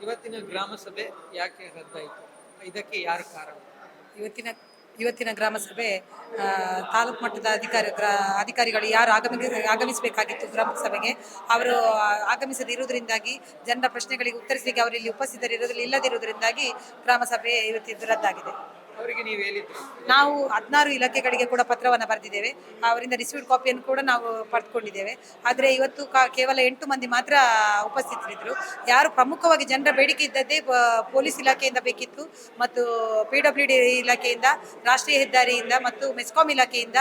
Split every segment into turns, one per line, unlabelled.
ಇವತ್ತಿನ ಗ್ರಾಮ ಸಭೆ ಯಾಕೆ ರದ್ದಾಯಿತು? ಇದಕ್ಕೆ ಯಾರು ಕಾರಣ?
ಇವತ್ತಿನ ಇವತ್ತಿನ ಗ್ರಾಮ ಸಭೆ ಆ, ತಾಲೂಕು ಮಟ್ಟದ ಅಧಿಕಾರಿ ಅಧಿಕಾರಿಗಳು ಯಾರು ಆಗಮಿ ಆಗಮಿಸಬೇಕಾಗಿತ್ತು ಗ್ರಾಮ ಸಭೆಗೆ ಅವರು ಆಗಮಿಸದಿರುವುದರಿಂದಾಗಿ ಜನರ ಪ್ರಶ್ನೆಗಳಿಗೆ ಉತ್ತರಿಸಲಿಕ್ಕೆ ಅವರಲ್ಲಿ ಉಪಸ್ಥಿತರಿರುವುದಿಲ್ಲ ಇಲ್ಲದಿರುವುದರಿಂದಾಗಿ ಗ್ರಾಮ ಸಭೆ ಇವತ್ತಿದ್ದು ರದ್ದಾಗಿದೆ.
ಅವರಿಗೆ ನೀವು ಹೇಳಿದ್ರಿ
ನಾವು ಹದಿನಾರು ಇಲಾಖೆಗಳಿಗೆ ಕೂಡ ಪತ್ರವನ್ನು ಬರೆದಿದ್ದೇವೆ. ಅವರಿಂದ ರಿಸೀವ್ಡ್ ಕಾಪಿಯನ್ನು ಕೂಡ ನಾವು ಪಡೆದುಕೊಂಡಿದ್ದೇವೆ. ಆದರೆ ಇವತ್ತು ಕೇವಲ ಎಂಟು ಮಂದಿ ಮಾತ್ರ ಉಪಸ್ಥಿತರಿದ್ದರು. ಯಾರು ಪ್ರಮುಖವಾಗಿ ಜನರ ಬೇಡಿಕೆ ಇದ್ದದ್ದೇ ಪೊಲೀಸ್ ಇಲಾಖೆಯಿಂದ ಬೇಕಿತ್ತು ಮತ್ತು ಪಿ ಡಬ್ಲ್ಯೂ ಡಿ ಇಲಾಖೆಯಿಂದ, ರಾಷ್ಟ್ರೀಯ ಹೆದ್ದಾರಿಯಿಂದ ಮತ್ತು ಮೆಸ್ಕಾಂ ಇಲಾಖೆಯಿಂದ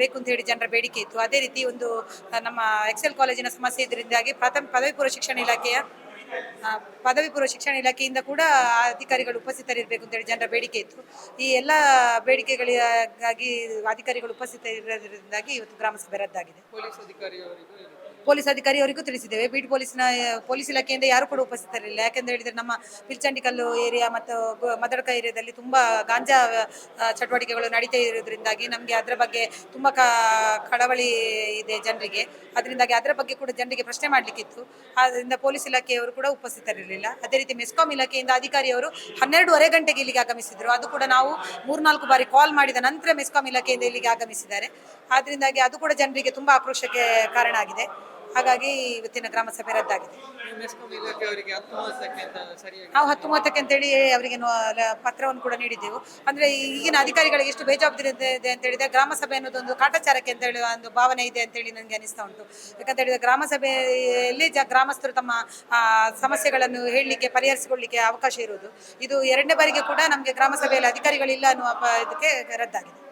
ಬೇಕು ಅಂತ ಹೇಳಿ ಜನರ ಬೇಡಿಕೆ ಇತ್ತು. ಅದೇ ರೀತಿ ಒಂದು ನಮ್ಮ ಎಕ್ಸೆಲ್ ಕಾಲೇಜಿನ ಸಮಸ್ಯೆ ಇದರಿಂದಾಗಿ ಪ್ರಥಮ ಪದವಿ ಪೂರ್ವ ಶಿಕ್ಷಣ ಇಲಾಖೆಯ ಪದವಿ ಪೂರ್ವ ಶಿಕ್ಷಣ ಇಲಾಖೆಯಿಂದ ಕೂಡ ಅಧಿಕಾರಿಗಳು ಉಪಸ್ಥಿತರಿರಬೇಕು ಅಂತೇಳಿ ಜನರ ಬೇಡಿಕೆ ಇತ್ತು ಈ ಎಲ್ಲ ಬೇಡಿಕೆಗಳಿಗಾಗಿ ಅಧಿಕಾರಿಗಳು ಉಪಸ್ಥಿತರಿರೋದ್ರಿಂದಾಗಿ ಇವತ್ತು ಗ್ರಾಮ ಸಭೆ ರದ್ದಾಗಿದೆ
ಪೊಲೀಸ್.
ಪೊಲೀಸ್ ಅಧಿಕಾರಿಯವರಿಗೂ ತಿಳಿಸಿದ್ದೇವೆ. ಬೀಟ್ ಪೊಲೀಸ್ನ, ಪೊಲೀಸ್ ಇಲಾಖೆಯಿಂದ ಯಾರು ಕೂಡ ಉಪಸ್ಥಿತರಿಲ್ಲ. ಯಾಕೆಂದ್ರೆ ಹೇಳಿದ್ರೆ ನಮ್ಮ ಪಿಲ್ಚಂಡಿಕಲ್ಲು ಏರಿಯಾ ಮತ್ತು ಮದಡ್ಕ ಏರಿಯಾದಲ್ಲಿ ತುಂಬಾ ಗಾಂಜಾ ಚಟುವಟಿಕೆಗಳು ನಡೀತಾ ಇರೋದ್ರಿಂದಾಗಿ ನಮಗೆ ಅದರ ಬಗ್ಗೆ ತುಂಬಾ ಕ, ಕಳವಳಿ ಇದೆ ಜನರಿಗೆ. ಅದರಿಂದಾಗಿ ಅದರ ಬಗ್ಗೆ ಕೂಡ ಜನರಿಗೆ ಪ್ರಶ್ನೆ ಮಾಡಲಿಕ್ಕಿತ್ತು. ಆದ್ದರಿಂದ ಪೊಲೀಸ್ ಇಲಾಖೆಯವರು ಕೂಡ ಉಪಸ್ಥಿತರಿರಲಿಲ್ಲ. ಅದೇ ರೀತಿ ಮೆಸ್ಕಾಂ ಇಲಾಖೆಯಿಂದ ಅಧಿಕಾರಿಯವರು ಹನ್ನೆರಡೂವರೆ ಗಂಟೆಗೆ ಇಲ್ಲಿಗೆ ಆಗಮಿಸಿದರು. ಅದು ಕೂಡ ನಾವು ಮೂರ್ನಾಲ್ಕು ಬಾರಿ ಕಾಲ್ ಮಾಡಿದ ನಂತರ ಮೆಸ್ಕಾಂ ಇಲಾಖೆಯಿಂದ ಇಲ್ಲಿಗೆ ಆಗಮಿಸಿದ್ದಾರೆ. ಆದ್ದರಿಂದಾಗಿ ಅದು ಕೂಡ ಜನರಿಗೆ ತುಂಬಾ ಆಕ್ರೋಶಕ್ಕೆ ಕಾರಣ ಆಗಿದೆ. ಹಾಗಾಗಿ ಇವತ್ತಿನ ಗ್ರಾಮ ಸಭೆ ರದ್ದಾಗಿದೆ.
ನೀವು ಹತ್ತು ಮೂವತ್ತಕ್ಕೆ
ಅಂತೇಳಿ ಅವರಿಗೆ ಪತ್ರವನ್ನು ಕೂಡ ನೀಡಿದ್ದೆವು. ಅಂದ್ರೆ ಈಗಿನ ಅಧಿಕಾರಿಗಳಿಗೆ ಎಷ್ಟು ಬೇಜವಾಬ್ದಾರಿ ಇದೆ ಅಂತ ಹೇಳಿದ್ರೆ ಗ್ರಾಮ ಸಭೆ ಅನ್ನೋದು ಒಂದು ಕಾಟಾಚಾರಕ್ಕೆ ಅಂತ ಹೇಳುವ ಒಂದು ಭಾವನೆ ಇದೆ ಅಂತ ಹೇಳಿ ನನಗೆ ಅನಿಸ್ತಾ ಉಂಟು. ಯಾಕಂತ ಹೇಳಿದ್ರೆ ಗ್ರಾಮ ಸಭೆಯಲ್ಲಿ ಜ ಗ್ರಾಮಸ್ಥರು ತಮ್ಮ ಸಮಸ್ಯೆಗಳನ್ನು ಹೇಳಲಿಕ್ಕೆ ಪರಿಹರಿಸಿಕೊಳ್ಳಲಿಕ್ಕೆ ಅವಕಾಶ ಇರುವುದು. ಇದು ಎರಡನೇ ಬಾರಿಗೆ ಕೂಡ ನಮಗೆ ಗ್ರಾಮ ಸಭೆಯಲ್ಲಿ ಅಧಿಕಾರಿಗಳಿಲ್ಲ ಅನ್ನುವ ಇದಕ್ಕೆ ರದ್ದಾಗಿದೆ.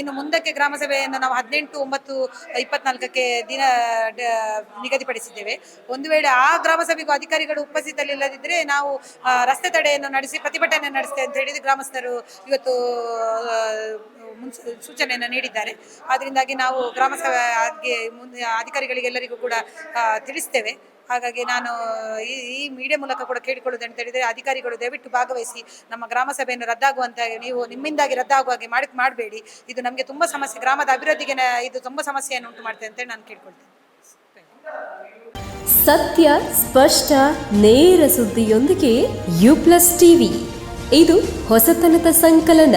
ಇನ್ನು ಮುಂದಕ್ಕೆ ಗ್ರಾಮ ಸಭೆಯನ್ನು ನಾವು ಹದಿನೆಂಟು, ಒಂಬತ್ತು, ಇಪ್ಪತ್ನಾಲ್ಕಕ್ಕೆ ದಿನ ನಿಗದಿಪಡಿಸಿದ್ದೇವೆ. ಒಂದು ವೇಳೆ ಆ ಗ್ರಾಮ ಸಭೆಗೂ ಅಧಿಕಾರಿಗಳು ಉಪಸ್ಥಿತರಿಲ್ಲದಿದ್ದರೆ ನಾವು ರಸ್ತೆ ತಡೆಯನ್ನು ನಡೆಸಿ ಪ್ರತಿಭಟನೆ ನಡೆಸ್ತೇವೆ ಅಂತ ಹೇಳಿದ್ರೆ ಗ್ರಾಮಸ್ಥರು ಇವತ್ತು ಸೂಚನೆಯನ್ನು ನೀಡಿದ್ದಾರೆ. ಅದರಿಂದಾಗಿ ನಾವು ಗ್ರಾಮ ಸಭೆ ಮುಂದೆ ಅಧಿಕಾರಿಗಳಿಗೆ ಎಲ್ಲರಿಗೂ ಕೂಡ ತಿಳಿಸ್ತೇವೆ. ಹಾಗಾಗಿ ನಾನು ಈ ಈ ಮೀಡಿಯಾ ಮೂಲಕ ಕೂಡ ಕೇಳಿಕೊಳ್ಳುವುದು ಅಂತ ಹೇಳಿದರೆ ಅಧಿಕಾರಿಗಳು ದಯವಿಟ್ಟು ಭಾಗವಹಿಸಿ ನಮ್ಮ ಗ್ರಾಮ ಸಭೆಯನ್ನು ರದ್ದಾಗುವಂತ ನೀವು ನಿಮ್ಮಿಂದಾಗಿ ರದ್ದಾಗುವ ಹಾಗೆ ಮಾಡಿ, ಮಾಡಬೇಡಿ. ಇದು ನಮಗೆ ತುಂಬ ಸಮಸ್ಯೆ, ಗ್ರಾಮದ ಅಭಿವೃದ್ಧಿಗೆ ಇದು ತುಂಬ ಸಮಸ್ಯೆಯನ್ನು ಉಂಟು ಮಾಡ್ತೇನೆ ಅಂತೇಳಿ ನಾನು ಕೇಳ್ಕೊಳ್ತೇನೆ.
ಸತ್ಯ, ಸ್ಪಷ್ಟ, ನೇರ ಸುದ್ದಿಯೊಂದಿಗೆ ಯು ಪ್ಲಸ್ ಟಿವಿ. ಇದು ಹೊಸತನದ ಸಂಕಲನ.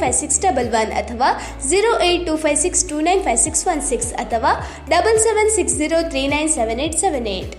five six double one ಅಥವಾ zero eight two five six two nine five six one six ಅಥವಾ double seven six zero three nine seven eight seven eight